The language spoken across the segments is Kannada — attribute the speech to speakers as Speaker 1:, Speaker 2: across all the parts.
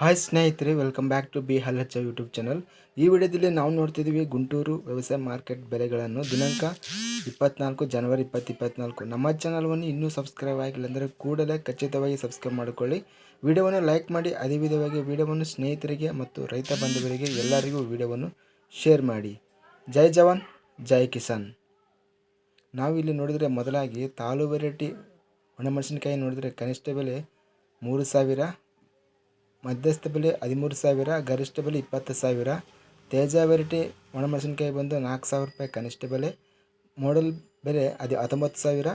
Speaker 1: ಹಾಯ್ ಸ್ನೇಹಿತರೆ ವೆಲ್ಕಮ್ ಬ್ಯಾಕ್ ಟು ಬಿ ಹಲ್ಲಚ್ಚ ಯೂಟ್ಯೂಬ್ ಚಾನಲ್ ಈ ವಿಡಿಯೋದಲ್ಲಿ ನಾವು ನೋಡ್ತಿದ್ದೀವಿ ಗುಂಟೂರು ವ್ಯವಸಾಯ ಮಾರ್ಕೆಟ್ ಬೆಲೆಗಳನ್ನು. ದಿನಾಂಕ ಇಪ್ಪತ್ನಾಲ್ಕು ಜನವರಿ ಇಪ್ಪತ್ತು ಇಪ್ಪತ್ನಾಲ್ಕು. ನಮ್ಮ ಚಾನಲ್ವನ್ನು ಇನ್ನೂ ಸಬ್ಸ್ಕ್ರೈಬ್ ಆಗಿಲ್ಲ ಅಂದರೆ ಕೂಡಲೇ ಖಚಿತವಾಗಿ ಸಬ್ಸ್ಕ್ರೈಬ್ ಮಾಡಿಕೊಳ್ಳಿ. ವಿಡಿಯೋವನ್ನು ಲೈಕ್ ಮಾಡಿ ಅದೇ ವಿಧವಾಗಿ ವಿಡಿಯೋವನ್ನು ಸ್ನೇಹಿತರಿಗೆ ಮತ್ತು ರೈತ ಬಾಂಧವರಿಗೆ ಎಲ್ಲರಿಗೂ ವಿಡಿಯೋವನ್ನು ಶೇರ್ ಮಾಡಿ. ಜೈ ಜವಾನ್, ಜೈ ಕಿಸಾನ್. ನಾವಿಲ್ಲಿ ನೋಡಿದರೆ ಮೊದಲಾಗಿ ತಾಲೂ ವೆರೈಟಿ ಒಣಮೆಣಸಿನಕಾಯಿ ನೋಡಿದರೆ ಕನಿಷ್ಠ ಬೆಲೆ ಮೂರು ಸಾವಿರ ಮಧ್ಯಸ್ಥ ಬೆಲೆ ಹದಿಮೂರು ಸಾವಿರ, ಗರಿಷ್ಠ ಬೆಲೆ ಇಪ್ಪತ್ತು ಸಾವಿರ. ತೇಜ ವೆರೈಟಿ ಒಣಮೆಣಸಿನಕಾಯಿ ಬಂದು ನಾಲ್ಕು ಸಾವಿರ ರೂಪಾಯಿ. ಕನಿಷ್ಠ ಬೆಲೆ ಮಾಡಲ್ ಬೆಲೆ ಅದು ಹತ್ತೊಂಬತ್ತು ಸಾವಿರ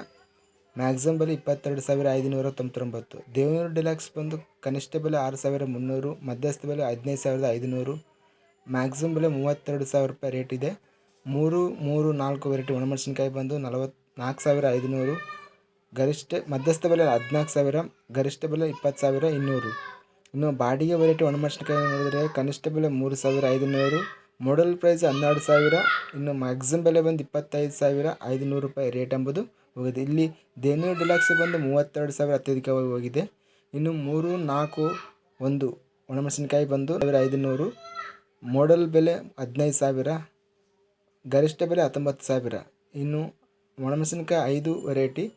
Speaker 1: ಮ್ಯಾಕ್ಸಿಮಮ್ ಬೆಲೆ ಇಪ್ಪತ್ತೆರಡು ಸಾವಿರ ಐದುನೂರ ತೊಂಬತ್ತೊಂಬತ್ತು. ದೇವನೂರು ಡಿಲಾಕ್ಸ್ ಬಂದು ಕನಿಷ್ಠ ಬೆಲೆ ಆರು ಸಾವಿರ ಮುನ್ನೂರು, ಮಧ್ಯಸ್ಥ ಬೆಲೆ ಹದಿನೈದು ಸಾವಿರದ ಐದುನೂರು ಮ್ಯಾಕ್ಸಿಮಮ್ ಬೆಲೆ ಮೂವತ್ತೆರಡು ಸಾವಿರ ರೂಪಾಯಿ ರೇಟ್ ಇದೆ. ಮೂರು ಮೂರು, ನಾಲ್ಕು ವೆರೈಟಿ ಒಣಮೆಣಸಿನ್ಕಾಯಿ ಬಂದು ನಲವತ್ತು, ನಾಲ್ಕು ಸಾವಿರ ಐದುನೂರು, ಗರಿಷ್ಠ ಮಧ್ಯಸ್ಥ ಬೆಲೆ ಹದಿನಾಲ್ಕು ಸಾವಿರ, ಗರಿಷ್ಠ ಬೆಲೆ ಇಪ್ಪತ್ತು ಸಾವಿರ ಇನ್ನೂರು. ಇನ್ನು ಬಾಡಿಗೆ ವೆರೈಟಿ ಒಣಮೆಣಸಿನ್ಕಾಯಿ ನೋಡಿದ್ರೆ ಕನಿಷ್ಠ ಬೆಲೆ ಮೂರು ಸಾವಿರ ಐದುನೂರು ಮಾಡಲ್ ಪ್ರೈಸ್ ಹನ್ನೆರಡು ಸಾವಿರ, ಇನ್ನು ಮ್ಯಾಕ್ಸಿಮಮ್ ಬೆಲೆ ಬಂದು ಇಪ್ಪತ್ತೈದು ಸಾವಿರ ಐದುನೂರು ರೂಪಾಯಿ ರೇಟ್ ಎಂಬುದು ಹೋಗಿದೆ. ಇಲ್ಲಿ ದೇನೂರು ಡಿಲಾಕ್ಸ್ ಬಂದು ಮೂವತ್ತೆರಡು ಸಾವಿರ ಅತ್ಯಧಿಕವಾಗಿ ಹೋಗಿದೆ. ಇನ್ನು ಮೂರು, ನಾಲ್ಕು, ಒಂದು ಒಣಮೆಣಸಿನ್ಕಾಯಿ ಬಂದು ಸಾವಿರ ಐದುನೂರು ಮಾಡಲ್ ಬೆಲೆ ಹದಿನೈದು ಸಾವಿರ, ಗರಿಷ್ಠ ಬೆಲೆ ಹತ್ತೊಂಬತ್ತು ಸಾವಿರ. ಇನ್ನು ಒಣಮೆಣಸಿನ್ಕಾಯಿ ಐದು ವೆರೈಟಿ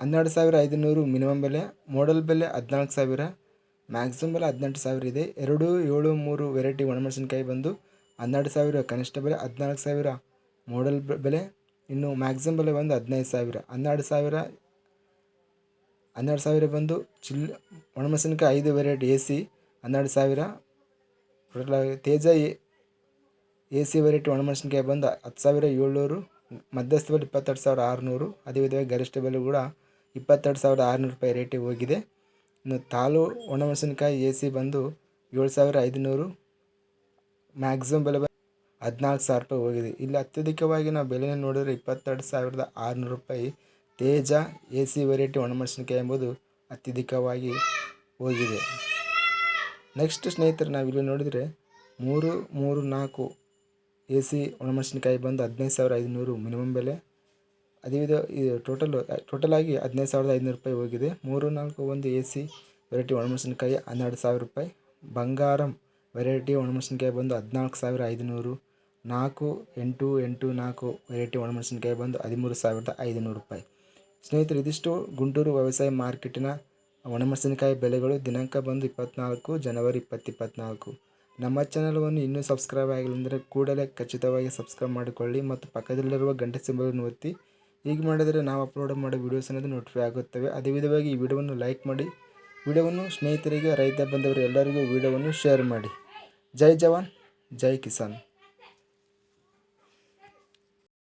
Speaker 1: ಹನ್ನೆರಡು ಸಾವಿರ ಐದುನೂರು ಮಿನಿಮಮ್ ಬೆಲೆ ಮಾಡಲ್ ಬೆಲೆ ಹದಿನಾಲ್ಕು ಸಾವಿರ ಮ್ಯಾಕ್ಸಿಮಮ್ ಬೆಲೆ ಹದಿನೆಂಟು ಸಾವಿರ ಇದೆ. ಎರಡು, ಏಳು, ಮೂರು ವೆರೈಟಿ ಒಣಮೆಣಸಿನ್ಕಾಯಿ ಬಂದು ಹನ್ನೆರಡು ಸಾವಿರ, ಕನಿಷ್ಠ ಬೆಲೆ ಹದಿನಾಲ್ಕು ಸಾವಿರ. ಮಾಡೆಲ್ ಬೆಲೆ ಇನ್ನು ಮ್ಯಾಕ್ಸಿಮಮ್ ಬೆಲೆ ಬಂದು ಹದಿನೈದು ಸಾವಿರ. ಹನ್ನೆರಡು ಸಾವಿರ ಹನ್ನೆರಡು ಸಾವಿರ ಬಂದು ಚಿಲ್, ಒಣಮೆಣಸಿನ್ಕಾಯಿ ಐದು ವೆರೈಟಿ ಎ ಸಿ, ಹನ್ನೆರಡು ಸಾವಿರ. ತೇಜ ಎ ಸಿ ವೆರೈಟಿ ಒಣಮೆಣಸಿನ್ಕಾಯಿ ಬಂದು ಹತ್ತು ಸಾವಿರ ಏಳ್ನೂರು. ಮಧ್ಯಸ್ಥ ಬೆಲೆ ಇಪ್ಪತ್ತೆರಡು ಸಾವಿರ ಆರುನೂರು. ಅದೇ ವಿಧವಾಗಿ ಗರಿಷ್ಠ ಬೆಲೆ ಕೂಡ ಇಪ್ಪತ್ತೆರಡು ಸಾವಿರದ ಆರುನೂರು ರೂಪಾಯಿ ರೇಟಿಗೆ ಹೋಗಿದೆ. ಇನ್ನು ತಾಲು ಒಣಮೆಣಸಿನ್ಕಾಯಿ ಎ ಸಿ ಬಂದು ಏಳು ಸಾವಿರ ಐದುನೂರು ಮ್ಯಾಕ್ಸಿಮಮ್ ಬೆಲೆ ಹದಿನಾಲ್ಕು ಸಾವಿರ ರೂಪಾಯಿ ಹೋಗಿದೆ. ಇಲ್ಲಿ ಅತ್ಯಧಿಕವಾಗಿ ನಾವು ಬೆಲೆ ನೋಡಿದರೆ ಇಪ್ಪತ್ತೆರಡು ಸಾವಿರದ ಆರುನೂರು ರೂಪಾಯಿ ತೇಜ ಎ ಸಿ ವೆರೈಟಿ ಒಣಮೆಣಸಿನ್ಕಾಯಿ ಎಂಬುದು ಅತ್ಯಧಿಕವಾಗಿ ಹೋಗಿದೆ. ನೆಕ್ಸ್ಟ್ ಸ್ನೇಹಿತರೆ, ನಾವು ಇಲ್ಲಿ ನೋಡಿದರೆ ಮೂರು ಮೂರು ನಾಲ್ಕು ಎ ಸಿ ಒಣಮೆಣಸಿನ್ಕಾಯಿ ಬಂದು ಹದಿನೈದು ಸಾವಿರ ಐದುನೂರು ಮಿನಿಮಮ್ ಬೆಲೆ. ಅದೇ ವಿಧ ಇದು ಟೋಟಲ್ ಟೋಟಲ್ ಆಗಿ ಹದಿನೈದು ಸಾವಿರದ ಐನೂರು ರೂಪಾಯಿ ಹೋಗಿದೆ. ಮೂರು, ನಾಲ್ಕು, ಒಂದು ಎ ಸಿ ವೆರೈಟಿ ಒಣಮೆಣಸಿನ್ಕಾಯಿ, ಹನ್ನೆರಡು ಸಾವಿರ ರೂಪಾಯಿ. ಬಂಗಾರಂ ವೆರೈಟಿ ಒಣಮೆಣಸಿನ್ಕಾಯಿ ಬಂದು ಹದಿನಾಲ್ಕು ಸಾವಿರ ಐದುನೂರು ನಾಲ್ಕು, ಎಂಟು ಎಂಟು, ನಾಲ್ಕು ವೆರೈಟಿ ಒಣಮೆಣಸಿನ್ಕಾಯಿ ಬಂದು ಹದಿಮೂರು ಸಾವಿರದ ಐದುನೂರು ರೂಪಾಯಿ. ಸ್ನೇಹಿತರು, ಇದಿಷ್ಟು ಗುಂಟೂರು ವ್ಯವಸಾಯ ಮಾರ್ಕೆಟಿನ ಒಣಮೆಣಸಿನಕಾಯಿ ಬೆಲೆಗಳು. ದಿನಾಂಕ ಬಂದು ಇಪ್ಪತ್ನಾಲ್ಕು, ಜನವರಿ ಇಪ್ಪತ್ತು ಇಪ್ಪತ್ನಾಲ್ಕು ನಮ್ಮ ಚಾನಲ್ವನ್ನು ಇನ್ನೂ ಸಬ್ಸ್ಕ್ರೈಬ್ ಆಗಿಲ್ಲ ಅಂದರೆ ಕೂಡಲೇ ಖಚಿತವಾಗಿ ಸಬ್ಸ್ಕ್ರೈಬ್ ಮಾಡಿಕೊಳ್ಳಿ ಮತ್ತು ಪಕ್ಕದಲ್ಲಿರುವ ಗಂಟೆ ಸಿಂಬಲನ್ನು ಒತ್ತಿ ಹೀಗೆ ಮಾಡಿದರೆ ನಾವು ಅಪ್ಲೋಡ್ ಮಾಡೋ ವೀಡಿಯೋಸ್ ಅನ್ನೋದು ನೋಟಿಫೈ ಆಗುತ್ತವೆ. ಅದೇ ವಿಧವಾಗಿ ಈ ವಿಡಿಯೋವನ್ನು ಲೈಕ್ ಮಾಡಿ, ವಿಡಿಯೋವನ್ನು ಸ್ನೇಹಿತರಿಗೆ, ರೈತ ಬಂದವರು ಎಲ್ಲರಿಗೂ ವಿಡಿಯೋವನ್ನು ಶೇರ್ ಮಾಡಿ. ಜೈ ಜವಾನ್, ಜೈ ಕಿಸಾನ್.